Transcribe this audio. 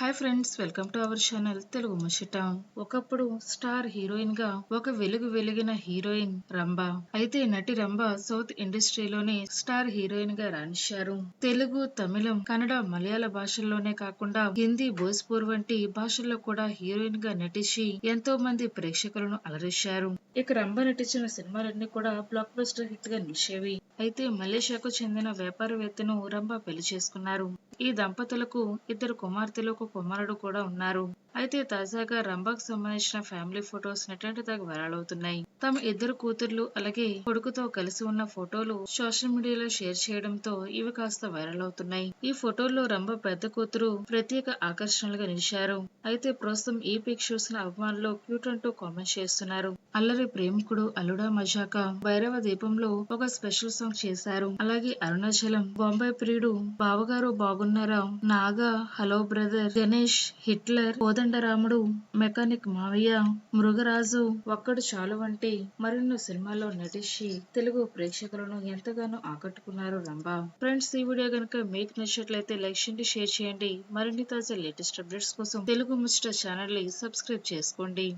Hi friends welcome to our channel Telugu Muchata ఒకప్పుడు star హీరోయిన్గా ఒక వెలుగు వెలిగిన హీరోయిన్ రంభ. అయితే నటి రంభ సౌత్ ఇండస్ట్రీలోనే స్టార్ హీరోయిన్గా రాణించారు. తెలుగు తమిళం కన్నడ మలయాళ భాషల్లోనే కాకుండా హిందీ భోజ్పూర్ వంటి భాషల్లో కూడా హీరోయిన్గా నటించి ఎంతో మంది ప్రేక్షకులను అలరించారు. ఇక రంభ నటించిన సినిమాలన్నీ కూడా బ్లాక్ బస్టర్ హిట్గా నిలిచేవి. అయితే మలేషియాకు చెందిన వ్యాపారవేత్తను రంభ పెళ్ళి చేసుకున్నారు. ఈ దంపతులకు ఇద్దరు కుమార్తెలు ఒక కుమారుడు కూడా ఉన్నారు. అయితే తాజాగా రంభకు సంబంధించిన ఫ్యామిలీ ఫొటోస్ నెట్టింటి దాకా వైరల్ అవుతున్నాయి. తమ ఇద్దరు కూతుర్లు అలాగే కొడుకుతో కలిసి ఉన్న ఫోటోలు సోషల్ మీడియాలో షేర్ చేయడంతో ఇవి కాస్త వైరల్ అవుతున్నాయి. ఈ ఫోటోల్లో రంభ పెద్ద కూతురు ప్రత్యేక ఆకర్షణలుగా నిలిచారు. అయితే ప్రస్తుతం ఈ పిక్ చూసిన అభిమానులు క్యూట్ అంటూ కామెంట్ చేస్తున్నారు. అల్లరి ప్రేమికుడు అల్లుడా మజాక భైరవ దీపంలో ఒక స్పెషల్ సాంగ్ చేశారు. అలాగే Arunachalam Bombay Priyudu Bavagaru Bagunnara? Naga hello brother Ganesh Hitler Kodandaramudu mechanic Mavayya Mrugaraju Okkadu చాలు వంటి మరెన్నో సినిమాల్లో నటించి తెలుగు ప్రేక్షకులను ఎంతగానో ఆకట్టుకున్నారు రంభ. ఫ్రెండ్స్ ఈ వీడియో కనుక మీకు నచ్చినట్లయితే లైక్ చేయండి షేర్ చేయండి. మరిన్ని తాజా లేటెస్ట్ అప్డేట్స్ కోసం తెలుగు ముచ్చట ఛానల్ని సబ్స్క్రైబ్ చేసుకోండి.